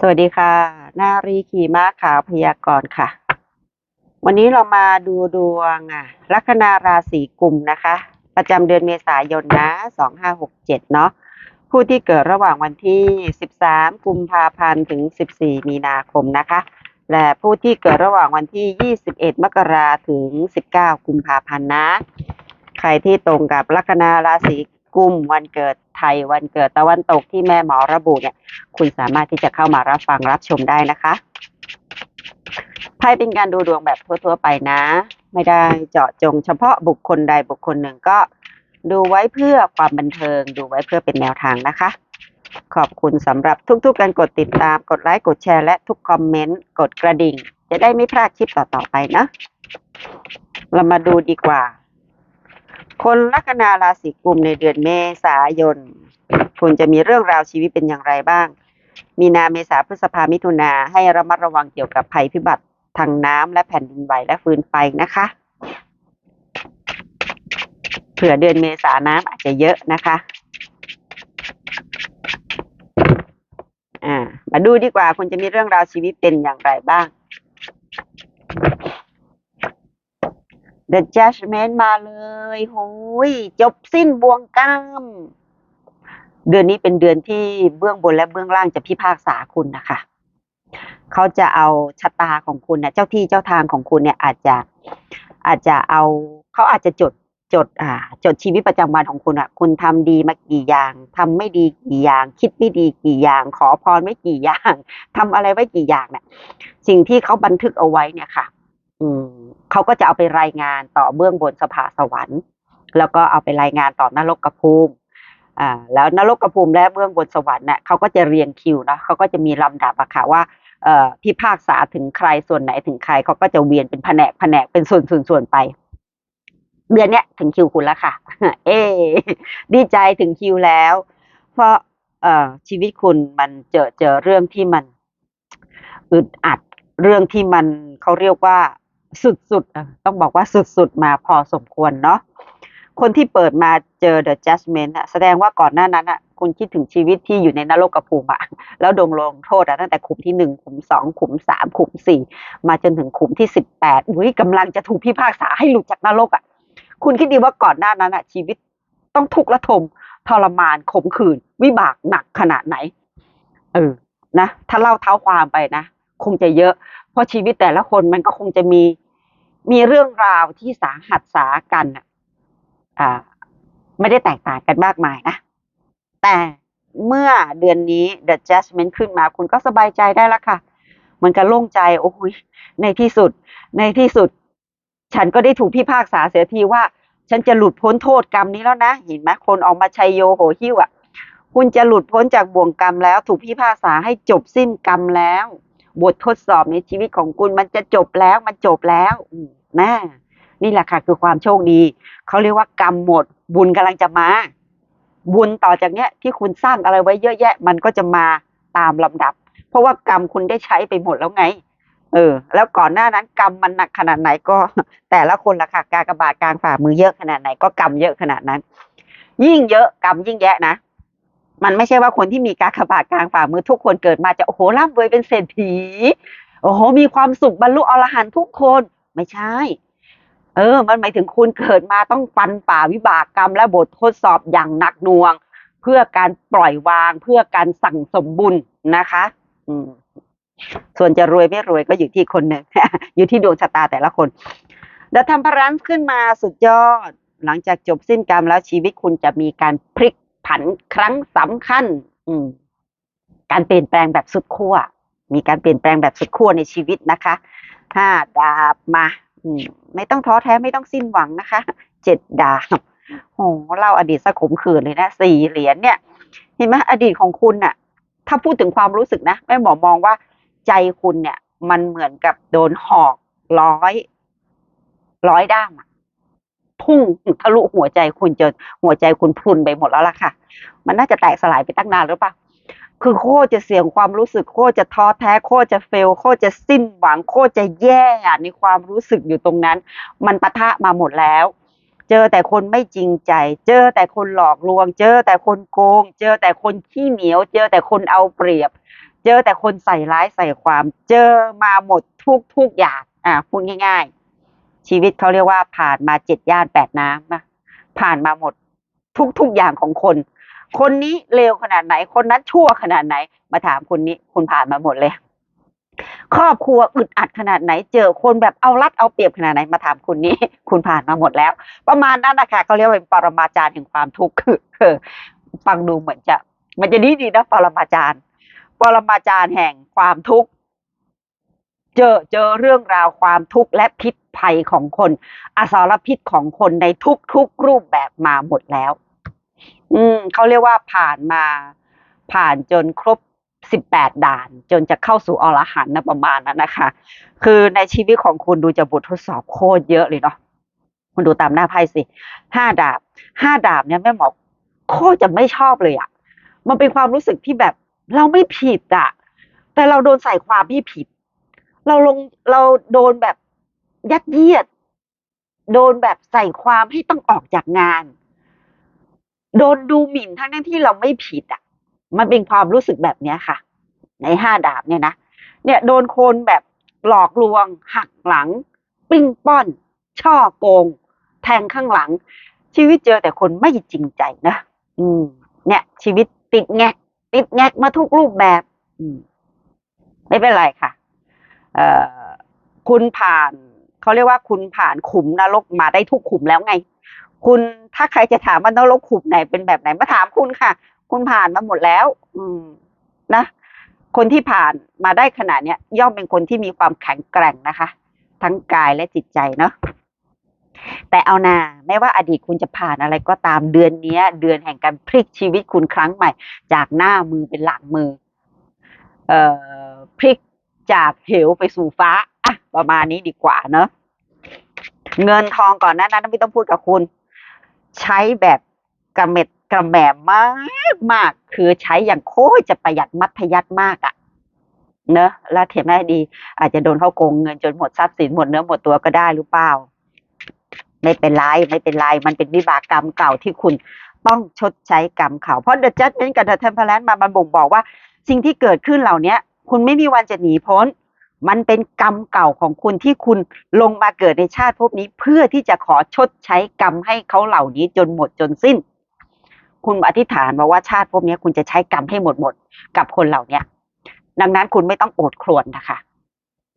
สวัสดีค่ะ นารีขี่ม้าขาวพยากรณ์ค่ะ วันนี้เรามาดูดวงอะลัคนาราศีกุมนะคะ ประจำเดือนเมษายนนะ2567เจ็ดเนาะผู้ที่เกิดระหว่างวันที่13กุมภาพันธ์ถึง14มีนาคมนะคะ และผู้ที่เกิดระหว่างวันที่21มกราถึง19กุมภาพันธ์นะ ใครที่ตรงกับลัคนาราศีกุมวันเกิด ไทยวันเกิดตะวันตกที่แม่หมอระบุเนี่ย คุณสามารถที่จะเข้ามารับฟังรับชมได้นะคะไพ่เป็นการดูดวงแบบทั่วๆไปนะ ไม่ได้เจาะจงเฉพาะบุคคลใดบุคคลหนึ่งก็ดูไว้เพื่อความบันเทิง ดูไว้เพื่อเป็นแนวทางนะคะ ขอบคุณสำหรับทุกๆการกดติดตาม กดไลค์ กดแชร์ และทุกคอมเมนต์ กดกระดิ่ง จะได้ไม่พลาดคลิปต่อๆไปนะ เรามาดูดีกว่า คนลัคนาราศีกุมในเดือนเมษายน คุณจะมีเรื่องราวชีวิตเป็นอย่างไรบ้าง มีนาเมษาพฤษภามิถุนาให้ระมัดระวังเกี่ยวกับภัยพิบัติทางน้ำและแผ่นดินไหวและฟืนไฟนะคะเผื่อเดือนเมษาน้ำอาจจะเยอะนะคะ อ่า มาดูดีกว่าคุณจะมีเรื่องราวชีวิตเป็นอย่างไรบ้าง The Judgment มาเลยโหยจบสิ้นบ่วงกรรมเดือนนี้เป็นเดือนที่เบื้องบนและเบื้องล่างจะพิพากษาคุณนะคะ เขาจะเอาชะตาของคุณเนี่ยเจ้าที่เจ้าทางของคุณเนี่ยอาจจะอาจจะเอาเขาอาจจะจดจดอ่าจดชีวิตประจำวันของคุณอะ คุณทำดีมากี่อย่างทำไม่ดีกี่อย่าง คิดไม่ดีกี่อย่าง ขอพรไว้กี่อย่างทำอะไรไว้กี่อย่างเนี่ยสิ่งที่เขาบันทึกเอาไว้เนี่ยค่ะ อืม เขาก็จะเอาไปรายงานต่อเบื้องบนสภาสวรรค์ แล้วก็เอาไปรายงานต่อนรกภูมิอ่าแล้วนรกภูมิและเบื้องบนสวรรค์เนี่ยเขาก็จะเรียงคิวเนาะเขาก็จะมีลำดับอะค่ะว่าเอ่อพิพากษาถึงใครส่วนไหนถึงใครเขาก็จะเวียนเป็นแผนกแผนกเป็นส่วนส่วนส่วนไป เดือนเนี้ยถึงคิวคุณแล้วค่ะ เอ้ดีใจถึงคิวแล้ว เพราะเอ่อชีวิตคุณมันเจอเจอเรื่องที่มันอึดอัดเรื่องที่มันเขาเรียกว่า สุดๆอ่อต้องบอกว่าสุดๆ มาพอสมควรเนาะคนที่เปิดมาเจอ The Judgment อะแสดงว่าก่อนหน้านั้นอะคุณคิดถึงชีวิตที่อยู่ในนรกภูมิอะแล้วโดนลงโทษอะตั้งแต่ขุมที่หนึ่งขุมสองขุมสามขุมสี่มาจนถึงขุมที่สิบแปดอุ้ยกำลังจะถูกพิพากษาให้หลุดจากนรกอะคุณคิดดีว่าก่อนหน้านั้นอะชีวิตต้องทุกข์ระทมทรมานขมขื่นวิบากหนักขนาดไหน เออนะ ถ้าเล่าเท้าความไปนะ คงจะเยอะ เพราะชีวิตแต่ละคนมันก็คงจะมีมีเรื่องราวที่สาหัสสากันอะอ่าไม่ได้แตกต่างกันมากมายนะ แต่เมื่อเดือนนี้ The Judgment ขึ้นมาคุณก็สบายใจได้แล้วค่ะมันก็โล่งใจ โอ้ยในที่สุด ในที่สุด ฉันก็ได้ถูกพิพากษาเสียทีว่า ฉันจะหลุดพ้นโทษกรรมนี้แล้วนะ เห็นไหมคนออกมาชัยโยโหหิ้วอะ คุณจะหลุดพ้นจากบ่วงกรรมแล้ว ถูกพิพากษาให้จบสิ้นกรรมแล้ว บททดสอบในชีวิตของคุณมันจะจบแล้วมันจบแล้วอืมนะนี่แหละค่ะคือความโชคดี เขาเรียกว่ากรรมหมด บุญกำลังจะมา บุญต่อจากเนี้ยที่คุณสร้างอะไรไว้เยอะแยะ มันก็จะมาตามลำดับ เพราะว่ากรรมคุณได้ใช้ไปหมดแล้วไง เออ แล้วก่อนหน้านั้นกรรมมันหนักขนาดไหนก็ แต่ละคนละค่ะ การกระบาทกลางฝ่ามือเยอะขนาดไหนก็กรรมเยอะขนาดนั้น ยิ่งเยอะกรรมยิ่งแยะนะ มันไม่ใช่ว่าคนที่มีกากบาทกลางฝ่ามือทุกคนเกิดมาจะโอ้โหร่ำรวยเป็นเศรษฐีโอ้โหมีความสุขบรรลุอรหันต์ทุกคนไม่ใช่ เออ มันหมายถึงคุณเกิดมาต้องฟันฝ่าวิบากกรรมและบททดสอบอย่างหนักหน่วง เพื่อการปล่อยวางเพื่อการสั่งสมบุญนะคะ อืมส่วนจะรวยไม่รวยก็อยู่ที่คนหนึ่งอยู่ที่ดวงชะตาแต่ละคนดัทำพรันขึ้นมาสุดยอด หลังจากจบสิ้นกรรมแล้วชีวิตคุณจะมีการพลิก ผันครั้งสำคัญ อืม การเปลี่ยนแปลงแบบสุดขั้วมีการเปลี่ยนแปลงแบบสุดขั้วในชีวิตนะคะห้าดาบมาอไม่ต้องท้อแท้ไม่ต้องสิ้นหวังนะคะเจ็ดดาบโอ้เล่าอดีตสะขมขื่นเลยนะสี่เหรียญเนี่ย เห็นไหมอดีตของคุณน่ะ ถ้าพูดถึงความรู้สึกนะแม่หมอมองว่าใจคุณเนี่ย มันเหมือนกับโดนหอกร้อย ร้อยด้ามอะ พุ่งทะลุหัวใจคุณจนหัวใจคุณพรุนไปหมดแล้วล่ะค่ะ มันน่าจะแตกสลายไปตั้งนานหรือเปล่าคือโคตรจะเสี่ยงความรู้สึกโคตรจะท้อแท้โคตรจะเฟล โคตรจะสิ้นหวังโคตรจะแย่ในความรู้สึกอยู่ตรงนั้น มันปะทะมาหมดแล้ว เจอแต่คนไม่จริงใจ เจอแต่คนหลอกลวง เจอแต่คนโกง เจอแต่คนขี้เหนียว เจอแต่คนเอาเปรียบ เจอแต่คนใส่ร้ายใส่ความ เจอมาหมดทุกทุกอย่างอะพูดง่าย ๆ ชีวิตเขาเรียกว่าผ่านมาเจ็ดย่านแปดน้ำนะผ่านมาหมดทุกทุกอย่างของคน คนนี้เลวขนาดไหน คนนั้นชั่วขนาดไหน มาถามคนนี้คุณผ่านมาหมดเลย ครอบครัวอึดอัดขนาดไหน เจอคนแบบเอารัดเอาเปรียบขนาดไหนมาถามคุณนี้ คุณผ่านมาหมดแล้ว ประมาณนั้นนะคะเขาเรียกว่าเป็นปรมาจารย์แห่งความทุกข์คือฟังดูเหมือนจะ มันจะดีดีนะปรมาจารย์ ปรมาจารย์แห่งความทุกข์ เจอเจอเรื่องราวความทุกข์และพิษภัยของคน อสารพิษของคนในทุกทุกรูปแบบมาหมดแล้ว อืมเขาเรียกว่าผ่านมาผ่านจนครบสิบแปดด่าน จนจะเข้าสู่อรหันต์นะประมาณนั้นนะคะ คือในชีวิตของคุณดูจะบททดสอบโคตรเยอะเลยเนาะคุณดูตามหน้าไพ่สิห้าดาบห้าดาบเนี่ยแม่หมอโคตรจะไม่ชอบเลยอะ่ะมันเป็นความรู้สึกที่แบบเราไม่ผิดอะแต่เราโดนใส่ความที่ผิด เราลงเราโดนแบบยัดเยียด โดนแบบใส่ความให้ต้องออกจากงาน โดนดูหมิ่นทั้งนั้นที่เราไม่ผิดอะ มันเป็นความรู้สึกแบบเนี้ยค่ะ ในห้าดาบเนี่ยนะเนี่ยโดนคนแบบหลอกลวง หักหลัง ปิ้งป้อน ช่อโกง แทงข้างหลัง ชีวิตเจอแต่คนไม่จริงใจนะอืม เนี่ย ชีวิตติดแงกติดแงกมาทุกรูปแบบ อืม ไม่เป็นไรค่ะ คุณผ่านเขาเรียกว่าคุณผ่านขุมนรกมาได้ทุกขุมแล้วไง คุณถ้าใครจะถามว่านรกขุมไหนเป็นแบบไหนมาถามคุณค่ะ คุณผ่านมาหมดแล้ว อืมนะ คนที่ผ่านมาได้ขนาดเนี้ย ย่อมเป็นคนที่มีความแข็งแกร่งนะคะ ทั้งกายและจิตใจเนาะแต่เอานาแม้ว่าอดีตคุณจะผ่านอะไรก็ตามเดือนนี้เดือนแห่งการพลิกชีวิตคุณครั้งใหม่ จากหน้ามือเป็นหลังมือ เอ่อพลิก จากเหวไปสู่ฟ้าอะประมาณนี้ดีกว่าเนอะเงินทองก่อนนานั้นไม่ต้องพูดกับคุณ ใช้แบบกระเม็ดกระแหม่มากมากคือใช้อย่างโคตรจะประหยัดมัธยัติมากอะ่ะเนอะแล้วเทียมได้ดี อาจจะโดนเข้าโกงเงินจนหมดทรัพย์สินหมดเนื้อหมดตัวก็ได้หรือเปล่า ไม่เป็นไรไม่เป็นไรมันเป็นวิบากกรรมเก่าที่คุณต้องชดใช้กรรมเขาเพราะ The Judgment กับ The Temperance มามันบ่งบอกว่า สิ่งที่เกิดขึ้นเหล่าเนี้ย คุณไม่มีวันจะหนีพ้น มันเป็นกรรมเก่าของคุณที่คุณลงมาเกิดในชาติภพนี้เพื่อที่จะขอชดใช้กรรมให้เขาเหล่านี้จนหมดจนสิ้น คุณอธิษฐานมาว่าชาติภพนี้คุณจะใช้กรรมให้หมดหมดกับคนเหล่านี้ดังนั้นคุณไม่ต้องโอดครวญนะคะ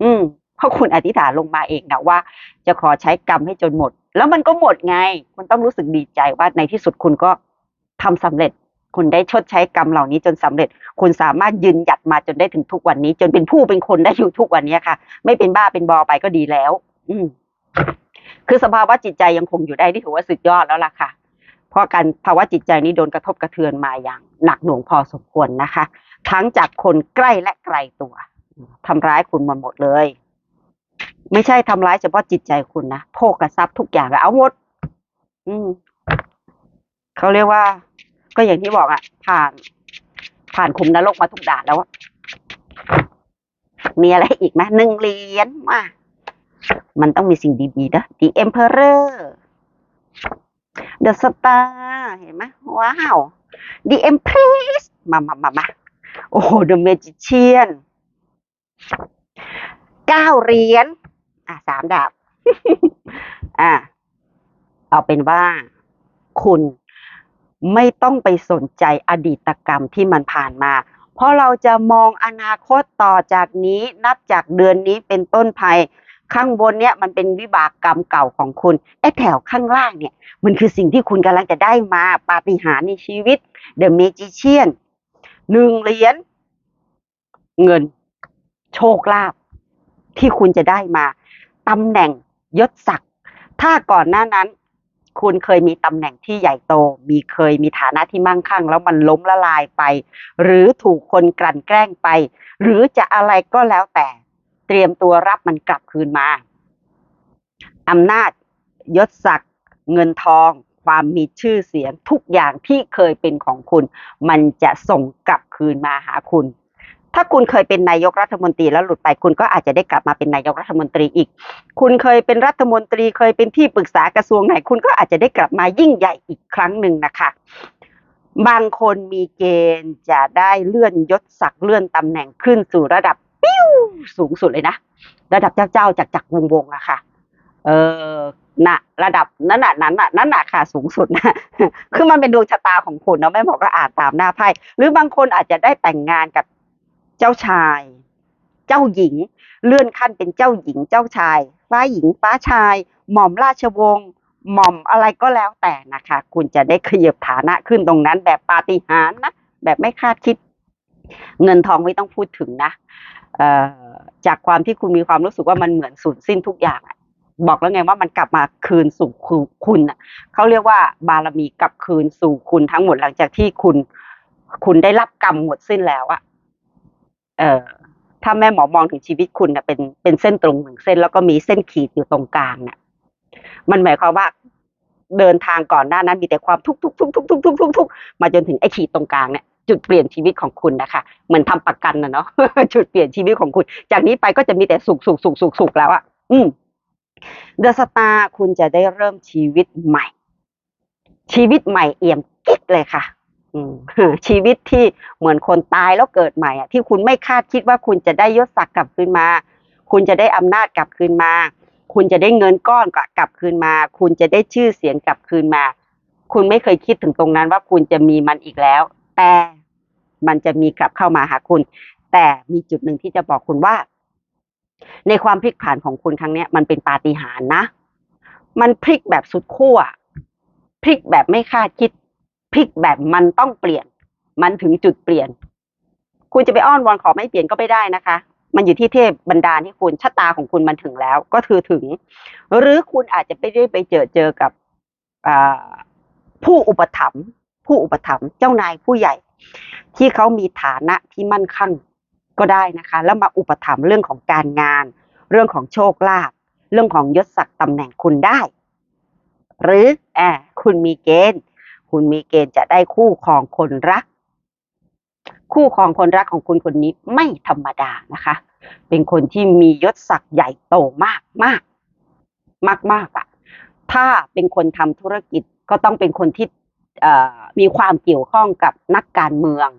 อืมเพราะคุณอธิษฐานลงมาเองนะว่า จะขอใช้กรรมให้จนหมด แล้วมันก็หมดไง คุณต้องรู้สึกดีใจว่าในที่สุดคุณก็ทำสำเร็จ คุณได้ชดใช้กรรมเหล่านี้จนสำเร็จ คุณสามารถยืนหยัดมาจนได้ถึงทุกวันนี้ จนเป็นผู้เป็นคนได้อยู่ทุกวันนี้ค่ะ ไม่เป็นบ้าเป็นบอไปก็ดีแล้ว อืมคือสภาวะจิตใจยังคงอยู่ได้นี่ถือว่าสุดยอดแล้วล่ะค่ะ เพราะการภาวะจิตใจนี้โดนกระทบกระเทือนมาอย่างหนักหน่วงพอสมควรนะคะ ทั้งจากคนใกล้และไกลตัวทำร้ายคุณมาหมดเลย ไม่ใช่ทำร้ายเฉพาะจิตใจคุณนะโภกทรัพย์ทุกอย่างอะเอาหมด อืมเขาเรียกว่า ก็อย่างที่บอกอะผ่าน ผ่านคุมนรกมาทุกด่านแล้วอะมีอะไรอีกไหมหนึ่งเหรียญมามันต้องมีสิ่งดีๆนะ The Emperor The Star เห็นไหมว้าว The Empress มามามามาโอ้โห The Magician เก้าเหรียญอะสามดาบ อะ เอาเป็นว่าคุณ ไม่ต้องไปสนใจอดีตกรรมที่มันผ่านมา เพราะเราจะมองอนาคตต่อจากนี้นับจากเดือนนี้เป็นต้นภัยข้างบนเนี่ยมันเป็นวิบากกรรมเก่าของคุณไอ้แถวข้างล่างเนี่ย มันคือสิ่งที่คุณกำลังจะได้มาปาฏิหาริย์ในชีวิต The Magician หนึ่งเหรียญเงิน โชคลาภที่คุณจะได้มาตำแหน่งยศศักดิ์ถ้าก่อนหน้านั้น คุณเคยมีตำแหน่งที่ใหญ่โต มีเคยมีฐานะที่มั่งคั่ง แล้วมันล้มละลายไป หรือถูกคนกลั่นแกล้งไป หรือจะอะไรก็แล้วแต่ เตรียมตัวรับมันกลับคืนมาอำนาจยศศักดิ์เงินทอง ความมีชื่อเสียงทุกอย่างที่เคยเป็นของคุณ มันจะส่งกลับคืนมาหาคุณ ถ้าคุณเคยเป็นนายกรัฐมนตรีแล้วหลุดไปคุณก็อาจจะได้กลับมาเป็นนายกรัฐมนตรีอีก คุณเคยเป็นรัฐมนตรีเคยเป็นที่ปรึกษากระทรวงไหน คุณก็อาจจะได้กลับมายิ่งใหญ่อีกครั้งหนึ่งนะคะ บางคนมีเกณฑ์จะได้เลื่อนยศศักดิ์เลื่อนตำแหน่งขึ้นสู่ระดับปิ้วสูงสุดเลยนะ ระดับเจ้าเจ้าจากจากวงวงอะค่ะ เออนะระดับนั้นน่ะนั้นน่ะนั้นน่ะค่ะสูงสุดนะคือมันเป็นดวงชะตาของคุณเนาะแม่หมอก็อ่านตามหน้าไพ่หรือบางคนอาจจะได้แต่งงานกับ เจ้าชาย เจ้าหญิง เลื่อนขั้นเป็นเจ้าหญิงเจ้าชายฟ้าหญิงฟ้าชาย หม่อมราชวงศ์หม่อมอะไรก็แล้วแต่นะคะ คุณจะได้ขยับฐานะขึ้นตรงนั้น แบบปาฏิหาริย์นะแบบไม่คาดคิด เงินทองไม่ต้องพูดถึงนะเอ่อจากความที่คุณมีความรู้สึกว่ามันเหมือนสูญสิ้นทุกอย่างบอกแล้วไงว่ามันกลับมาคืนสู่คุณคุณอะเขาเรียกว่าบารมีกลับคืนสู่คุณทั้งหมดหลังจากที่คุณ คุณได้รับกรรมหมดสิ้นแล้วอะ เอ่อถ้าแม่หมอมองถึงชีวิตคุณนะเป็นเป็นเส้นตรงหนึ่งเส้นแล้วก็มีเส้นขีดอยู่ตรงกลางน่ะ มันหมายความว่าเดินทางก่อนหน้านั้นมีแต่ความทุกข์ทุกทุกทุกทุกทุกทุกทุกมาจนถึงไอขีดตรงกลางเนี่ยจุดเปลี่ยนชีวิตของคุณนะคะเหมือนทำประกันนะเนาะจุดเปลี่ยนชีวิตของคุณ จากนี้ไปก็จะมีแต่สุขสุขสุขสุขสุขแล้วอะอืมเดอะสตาร์คุณจะได้เริ่มชีวิตใหม่ ชีวิตใหม่เอี่ยมกิ๊กเลยค่ะ ชีวิตที่เหมือนคนตายแล้วเกิดใหม่อะที่คุณไม่คาดคิดว่าคุณจะได้ยศศักดิ์กลับคืนมา คุณจะได้อำนาจกลับคืนมา คุณจะได้เงินก้อนกลับคืนมา คุณจะได้ชื่อเสียงกลับคืนมา คุณไม่เคยคิดถึงตรงนั้นว่าคุณจะมีมันอีกแล้ว แต่มันจะมีกลับเข้ามาหาคุณ แต่มีจุดหนึ่งที่จะบอกคุณว่า ในความพลิกผันของคุณครั้งเนี้ยมันเป็นปาฏิหาริย์นะ มันพลิกแบบสุดขั้วพลิกแบบไม่คาดคิด พลิกแบบมันต้องเปลี่ยน มันถึงจุดเปลี่ยน คุณจะไปอ้อนวอนขอไม่เปลี่ยนก็ไม่ได้นะคะ มันอยู่ที่เทพบันดาลให้คุณชะตาของคุณมันถึงแล้ว ก็คือถึง หรือคุณอาจจะไม่ได้ไปเจอเจอกับผู้อุปถัมภ์ผู้อุปถัมภ์เจ้านายผู้ใหญ่ ที่เขามีฐานะที่มั่นคงก็ได้นะคะ แล้วมาอุปถัมภ์เรื่องของการงาน เรื่องของโชคลาภเรื่องของยศศักดิ์ตำแหน่งคุณได้ หรือแอบคุณมีเกณฑ์ คุณมีเกณฑ์จะได้คู่ครองคนรัก คู่ครองคนรักของคุณคนนี้ไม่ธรรมดานะคะ เป็นคนที่มียศศักดิ์ใหญ่โตมากมากมากมากอะถ้าเป็นคนทำธุรกิจก็ต้องเป็นคนที่มีความเกี่ยวข้องกับนักการเมือง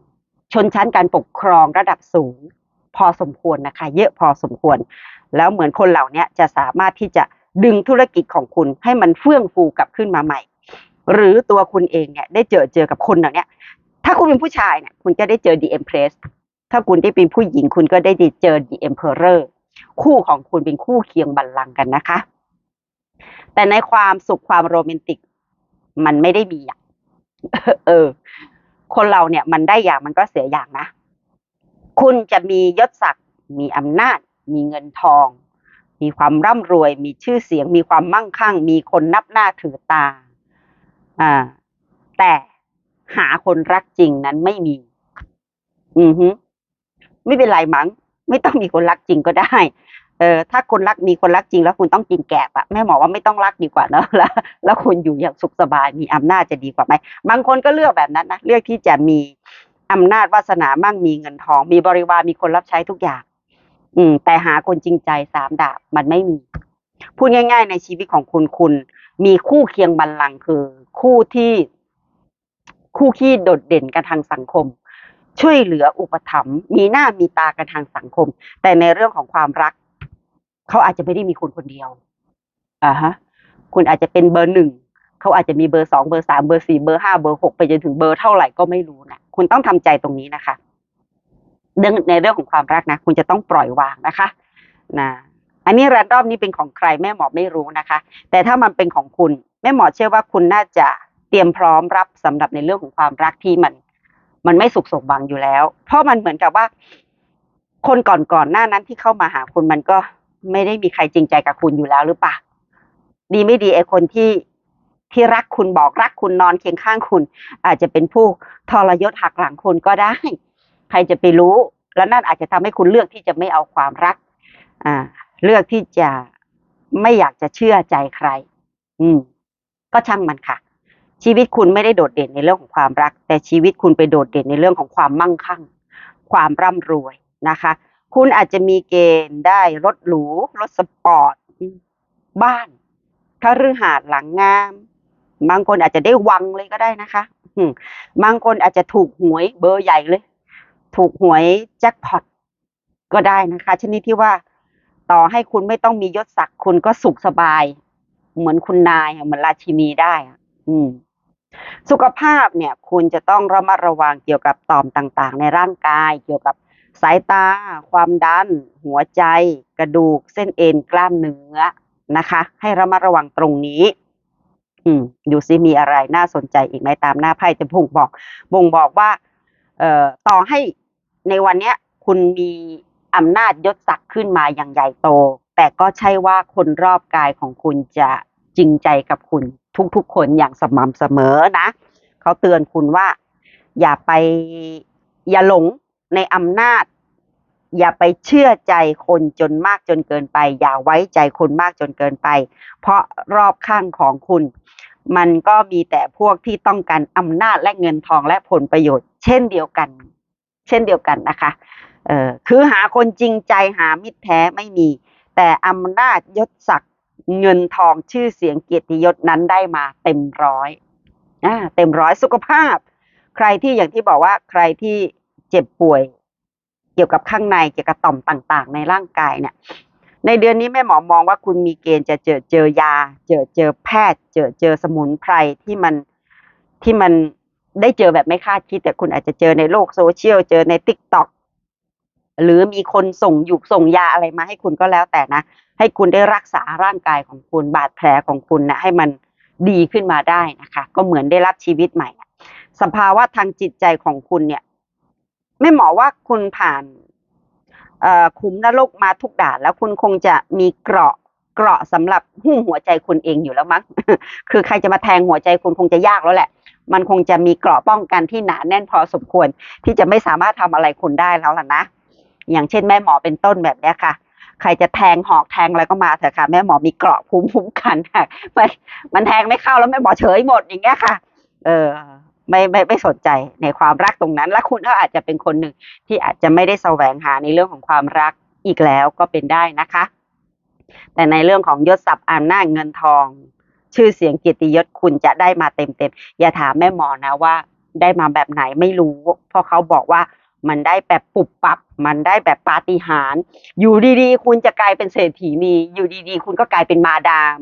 ชนชั้นการปกครองระดับสูง พอสมควรนะคะ เยอะพอสมควร แล้วเหมือนคนเหล่านี้จะสามารถที่จะดึงธุรกิจของคุณให้มันเฟื่องฟูกลับขึ้นมาใหม่ หรือตัวคุณเองเนี่ยได้เจอเจอกับคนเหล่านี้ถ้าคุณเป็นผู้ชายเนี่ยคุณจะได้เจอ The Empress ถ้าคุณได้เป็นผู้หญิงคุณก็ได้เจอ The Emperor คู่ของคุณเป็นคู่เคียงบัลลังก์กันนะคะ แต่ในความสุขความโรแมนติก มันไม่ได้มีอย่างเออ คนเราเนี่ย มันได้อย่างมันก็เสียอย่างนะ คุณจะมียศศักดิ์มีอำนาจ มีเงินทอง มีความร่ำรวย มีชื่อเสียง มีความมั่งคั่ง มีคนนับหน้าถือตา อ่า แต่หาคนรักจริงนั้นไม่มี อือฮึไม่เป็นไรมั้ง ไม่ต้องมีคนรักจริงก็ได้ เออ ถ้าคนรักมีคนรักจริง แล้วคุณต้องกินแกบอะแม่หมอว่าไม่ต้องรักดีกว่าเนอะแล้วแล้วคุณอยู่อย่างสุขสบายมีอำนาจจะดีกว่าไหมบางคนก็เลือกแบบนั้นนะเลือกที่จะมีอำนาจวาสนามั่งมีเงินทอง มีบริวารมีคนรับใช้ทุกอย่าง อืม แต่หาคนจริงใจสามดาบมันไม่มี พูดง่าย ๆ ในชีวิตของคุณคุณ มีคู่เคียงบัลลังก์คือ คู่ที่คู่ที่โดดเด่นกันทางสังคม ช่วยเหลืออุปถัมภ์มีหน้ามีตากันทางสังคม แต่ในเรื่องของความรัก เขาอาจจะไม่ได้มีคุณคนเดียวอ่าฮะ คุณอาจจะเป็นเบอร์หนึ่งเขาอาจจะมีเบอร์สองเบอร์สามเบอร์สี่เบอร์ห้าเบอร์หกไปจนถึงเบอร์เท่าไหร่ก็ไม่รู้นะคุณต้องทำใจตรงนี้นะคะเรื่องในเรื่องของความรักนะ คุณจะต้องปล่อยวางนะคะ นะ อันนี้แรนดอมนี้เป็นของใครแม่หมอไม่รู้นะคะ แต่ถ้ามันเป็นของคุณ แม่หมอเชื่อว่าคุณน่าจะเตรียมพร้อมรับสำหรับในเรื่องของความรักที่มัน มันไม่สุขสมหวังอยู่แล้ว เพราะมันเหมือนกับว่า คนก่อนๆหน้านั้นที่เข้ามาหาคุณมันก็ไม่ได้มีใครจริงใจกับคุณอยู่แล้วหรือเปล่าดีไม่ดีไอ้คนที่ที่รักคุณบอกรักคุณนอนเคียงข้างคุณ อาจจะเป็นผู้ทรยศหักหลังคุณก็ได้ ใครจะไปรู้ แล้วนั่นอาจจะทำให้คุณเลือกที่จะไม่เอาความรัก อ่า เลือกที่จะไม่อยากจะเชื่อใจใคร อืม ก็ช่างมันค่ะ ชีวิตคุณไม่ได้โดดเด่นในเรื่องของความรัก แต่ชีวิตคุณไปโดดเด่นในเรื่องของความมั่งคั่ง ความร่ำรวยนะคะ คุณอาจจะมีเกณฑ์ได้รถหรูรถสปอร์ตบ้านคฤหาสน์หลังงาม บางคนอาจจะได้วังเลยก็ได้นะคะบางคนอาจจะถูกหวยเบอร์ใหญ่เลย ถูกหวยแจ็คพอตก็ได้นะคะชนิดที่ว่า ต่อให้คุณไม่ต้องมียศศักดิ์คุณก็สุขสบาย เหมือนคุณนายเหมือนราชินีได้อืม สุขภาพเนี่ย คุณจะต้องระมัดระวังเกี่ยวกับต่อมต่างๆ ในร่างกาย เกี่ยวกับสายตา ความดัน หัวใจ กระดูก เส้นเอ็นกล้ามเนื้อนะคะ ให้ระมัดระวังตรงนี้ อืมดูซิมีอะไรน่าสนใจอีกไหมตามหน้าไพ่จะบ่งบอก บ่งบอกว่า เอ่อต่อให้ในวันเนี้ย คุณมี อำนาจยศศักดิ์ขึ้นมาอย่างใหญ่โต แต่ก็ใช่ว่าคนรอบกายของคุณจะจริงใจกับคุณทุกๆคนอย่างสม่ำเสมอนะ เขาเตือนคุณว่า อย่าไปอย่าหลงในอำนาจ อย่าไปเชื่อใจคนจนมากจนเกินไป อย่าไว้ใจคนมากจนเกินไป เพราะรอบข้างของคุณ มันก็มีแต่พวกที่ต้องการอำนาจและเงินทองและผลประโยชน์ เช่นเดียวกัน เช่นเดียวกันนะคะ เออคือหาคนจริงใจหามิตรแท้ไม่มี แต่อำนาจยศศักดิ์เงินทองชื่อเสียงเกียรติยศนั้นได้มาเต็มร้อยอ่าเต็มร้อยสุขภาพ ใครที่อย่างที่บอกว่าใครที่เจ็บป่วย เกี่ยวกับข้างในเกี่ยวกับต่อมต่าง ๆ ในร่างกายเนี่ย ในเดือนนี้แม่หมอมองว่าคุณมีเกณฑ์จะเจอเจอยา เจอเจอแพทย์ เจอเจอสมุนไพรที่มันที่มันได้เจอแบบไม่คาดคิดแต่คุณอาจจะเจอในโลกโซเชียลเจอในติ๊กต็อก หรือมีคนส่งหยุกส่งยาอะไรมาให้คุณก็แล้วแต่นะ ให้คุณได้รักษาร่างกายของคุณบาดแผลของคุณนะให้มันดีขึ้นมาได้นะคะ ก็เหมือนได้รับชีวิตใหม่ สภาวะทางจิตใจของคุณเนี่ย ไม่หมอว่าคุณผ่านเอ่อขุมนรกมาทุกด่านแล้วคุณคงจะมีเกราะเกราะสำหรับหุ้มหัวใจคุณเองอยู่แล้วมั้ง คือใครจะมาแทงหัวใจคุณคงจะยากแล้วแหละ มันคงจะมีเกราะป้องกันที่หนาแน่นพอสมควร ที่จะไม่สามารถทำอะไรคุณได้แล้วล่ะนะ อย่างเช่นแม่หมอเป็นต้นแบบนี้ค่ะ ใครจะแทงหอกแทงอะไรก็มาเถอะค่ะ แม่หมอมีเกราะภูมิคุ้มกันค่ะมันมันแทงไม่เข้าแล้วแม่หมอเฉยหมดอย่างเงี้ยค่ะ เออไม่ไม่ไม่สนใจในความรักตรงนั้น และคุณก็อาจจะเป็นคนหนึ่งที่อาจจะไม่ได้แสวงหาในเรื่องของความรักอีกแล้วก็เป็นได้นะคะ แต่ในเรื่องของยศศักดิ์อำนาจเงินทอง ชื่อเสียงเกียรติยศคุณจะได้มาเต็มๆอย่าถามแม่หมอนะว่า ได้มาแบบไหนไม่รู้เพราะเขาบอกว่า มันได้แบบปุบปับ มันได้แบบปาฏิหาริย์อยู่ดีๆ คุณจะกลายเป็นเศรษฐีนีอยู่ดีๆ คุณก็กลายเป็นมาดาม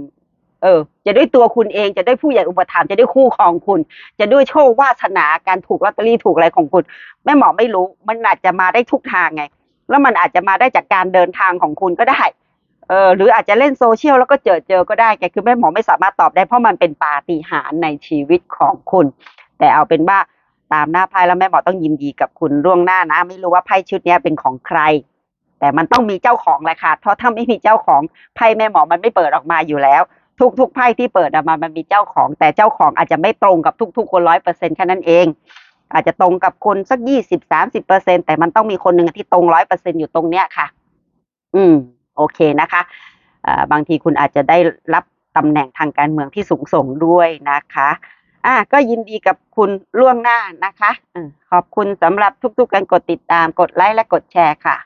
เออ จะด้วยตัวคุณเองจะด้วยผู้ใหญ่อุปถัมภ์จะด้วยคู่ครองคุณ จะด้วยโชควาสนาการถูกลอตเตอรี่ถูกอะไรของคุณแม่หมอไม่รู้ มันอาจจะมาได้ทุกทางไง แล้วมันอาจจะมาได้จากการเดินทางของคุณก็ได้เออหรืออาจจะเล่นโซเชียลแล้วก็เจอเจอก็ได้แกคือแม่หมอไม่สามารถตอบได้เพราะมันเป็นปาฏิหาริย์ในชีวิตของคุณ แต่เอาเป็นว่า ตามหน้าไพ่แล้วแม่หมอต้องยินดีกับคุณล่วงหน้านะ ไม่รู้ว่าไพ่ชุดนี้เป็นของใคร แต่มันต้องมีเจ้าของแหละค่ะเพราะถ้าไม่มีเจ้าของไพ่แม่หมอมันไม่เปิดออกมาอยู่แล้ว ทุกๆไพ่ที่เปิดออกมามันมีเจ้าของ แต่เจ้าของอาจจะไม่ตรงกับทุกๆคนร้อยเปอร์เซ็นแค่นั้นเอง อาจจะตรงกับคนสักยี่สิบสามสิบเปอร์เซ็นแต่มันต้องมีคนหนึ่งที่ตรงร้อยเปอร์เซ็นอยู่ตรงเนี้ยค่ะ อืม โอเคนะคะอ่าบางทีคุณอาจจะได้รับตำแหน่งทางการเมืองที่สูงส่งด้วยนะคะ อะก็ยินดีกับคุณล่วงหน้านะคะขอบคุณสำหรับทุกๆการกดติดตามกดไลค์และกดแชร์ค่ะ